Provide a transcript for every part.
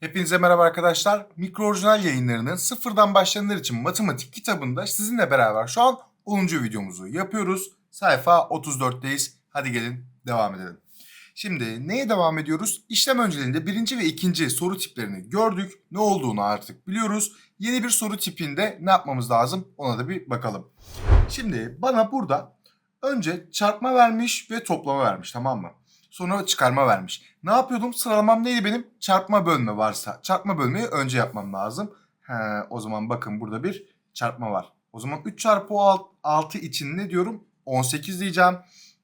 Hepinize merhaba arkadaşlar. Mikro orijinal yayınlarının sıfırdan başlayanlar için matematik kitabında sizinle beraber şu an 10. videomuzu yapıyoruz. Sayfa 34'teyiz. Hadi gelin devam edelim. Şimdi neye devam ediyoruz? İşlem önceliğinde birinci ve ikinci soru tiplerini gördük. Ne olduğunu artık biliyoruz. Yeni bir soru tipinde ne yapmamız lazım ona da bir bakalım. Şimdi bana burada önce çarpma vermiş ve toplama vermiş tamam mı? Sonra çıkarma vermiş. Ne yapıyordum? Sıralamam neydi benim? Çarpma bölme varsa. Çarpma bölmeyi önce yapmam lazım. He, o zaman bakın burada bir çarpma var. O zaman 3 çarpı 6 için ne diyorum? 18 diyeceğim.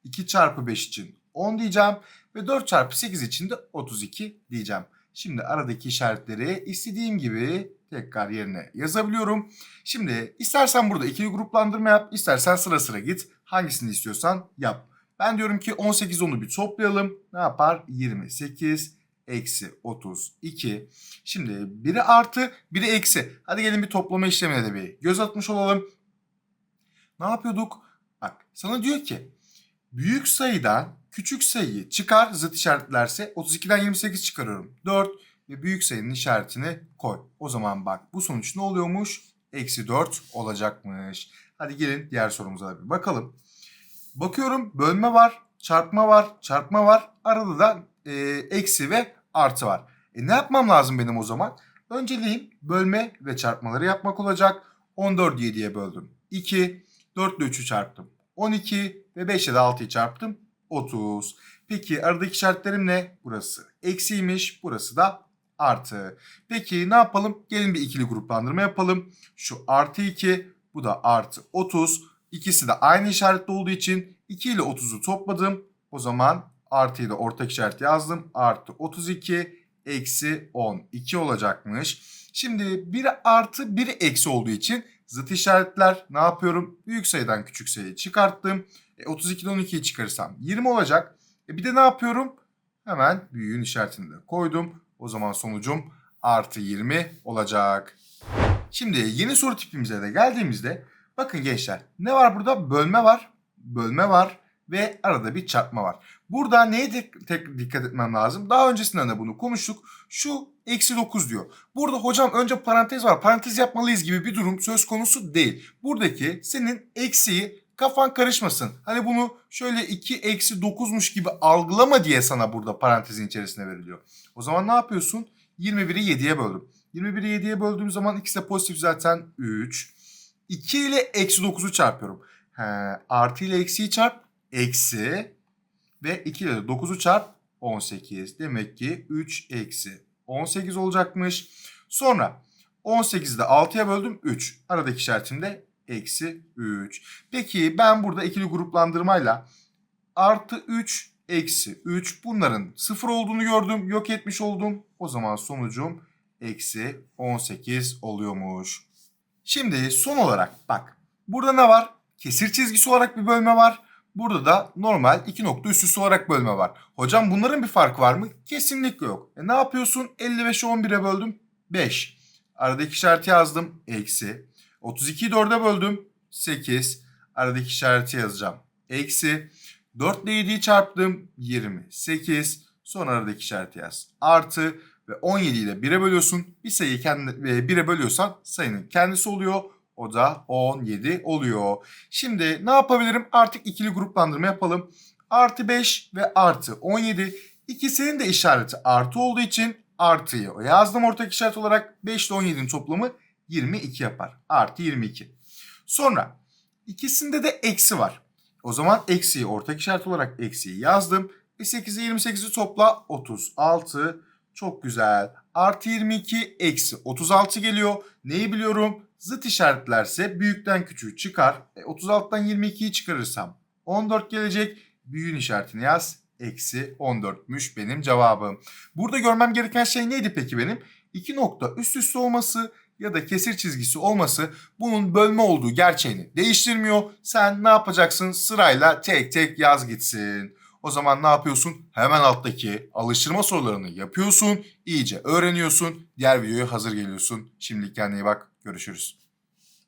2 çarpı 5 için 10 diyeceğim. Ve 4 çarpı 8 için de 32 diyeceğim. Şimdi aradaki işaretleri istediğim gibi tekrar yerine yazabiliyorum. Şimdi istersen burada ikili gruplandırma yap, istersen sıra sıra git. Hangisini istiyorsan yap. Ben diyorum ki 18 10'u bir toplayalım. Ne yapar? 28 eksi 32. Şimdi biri artı biri eksi. Hadi gelin bir toplama işlemine de bir göz atmış olalım. Ne yapıyorduk? Bak sana diyor ki büyük sayıdan küçük sayıyı çıkar zıt işaretlerse 32'den 28 çıkarıyorum. 4 ve büyük sayının işaretini koy. O zaman bak bu sonuç ne oluyormuş? Eksi 4 olacakmış. Hadi gelin diğer sorumuza bir bakalım. Bakıyorum bölme var, çarpma var, çarpma var. Arada da e, eksi ve artı var. E ne yapmam lazım benim o zaman? Önceliğim bölme ve çarpmaları yapmak olacak. 14'ü 7'ye böldüm. 2, 4 ile 3'ü çarptım. 12 ve 5 ile de 6'yı çarptım. 30. Peki aradaki işaretlerim ne? Burası eksiymiş, burası da artı. Peki ne yapalım? Gelin bir ikili gruplandırma yapalım. Şu artı 2, bu da artı 30. İkisi de aynı işaretli olduğu için 2 ile 30'u topladım. O zaman artıyı da ortak işaret yazdım. Artı 32 eksi 12 olacakmış. Şimdi biri artı biri eksi olduğu için zıt işaretler ne yapıyorum? Büyük sayıdan küçük sayıyı çıkarttım. E, 32'den 12'yi çıkarırsam 20 olacak. E, bir de ne yapıyorum? Hemen büyüğün işaretini de koydum. O zaman sonucum artı 20 olacak. Şimdi yeni soru tipimize de geldiğimizde bakın gençler ne var burada? Bölme var, bölme var ve arada bir çarpma var. Burada neye tek, tek dikkat etmem lazım? Daha öncesinden de bunu konuştuk. Şu eksi 9 diyor. Burada hocam önce parantez var. Parantez yapmalıyız gibi bir durum söz konusu değil. Buradaki senin eksiği kafan karışmasın. Hani bunu şöyle 2 eksi 9'muş gibi algılama diye sana burada parantezin içerisine veriliyor. O zaman ne yapıyorsun? 21'i 7'ye böldüm. 21'i 7'ye böldüğüm zaman ikisi de pozitif zaten 3. 2 ile eksi 9'u çarpıyorum. He, artı ile eksiyi çarp. Eksi. Ve 2 ile de 9'u çarp. 18. Demek ki 3 eksi 18 olacakmış. Sonra 18'i de 6'ya böldüm 3. Aradaki işaretim de eksi 3. Peki ben burada ikili gruplandırmayla artı 3 eksi 3 bunların sıfır olduğunu gördüm. Yok etmiş oldum. O zaman sonucum eksi 18 oluyormuş. Şimdi son olarak bak burada ne var? Kesir çizgisi olarak bir bölme var. Burada da normal iki nokta üst üste olarak bölme var. Hocam bunların bir farkı var mı? Kesinlikle yok. E ne yapıyorsun? 55'i 11'e böldüm. 5. Aradaki işareti yazdım. Eksi. 32'yi 4'e böldüm. 8. Aradaki işareti yazacağım. Eksi. 4 ile 7'yi çarptım. 28. Sonra aradaki işareti yaz. Artı. Ve 17 ile 1'e bölüyorsun. Bir sayıyı kendi, 1'e bölüyorsan sayının kendisi oluyor. O da 17 oluyor. Şimdi ne yapabilirim? Artık ikili gruplandırma yapalım. Artı 5 ve artı 17. İkisinin de işareti artı olduğu için artıyı yazdım ortak işaret olarak. 5 ile 17'nin toplamı 22 yapar. Artı 22. Sonra ikisinde de eksi var. O zaman eksiyi ortak işaret olarak eksiyi yazdım. E 8'i 28'i topla 36. Çok güzel. Artı 22 eksi 36 geliyor. Neyi biliyorum? Zıt işaretlerse büyükten küçüğü çıkar. E 36'dan 22'yi çıkarırsam 14 gelecek. Büyüğün işaretini yaz. Eksi 14'müş benim cevabım. Burada görmem gereken şey neydi peki benim? İki nokta üst üste olması ya da kesir çizgisi olması bunun bölme olduğu gerçeğini değiştirmiyor. Sen ne yapacaksın? Sırayla tek tek yaz gitsin. O zaman ne yapıyorsun? Hemen alttaki alıştırma sorularını yapıyorsun. iyice öğreniyorsun. Diğer videoya hazır geliyorsun. Şimdilik kendine iyi bak. Görüşürüz.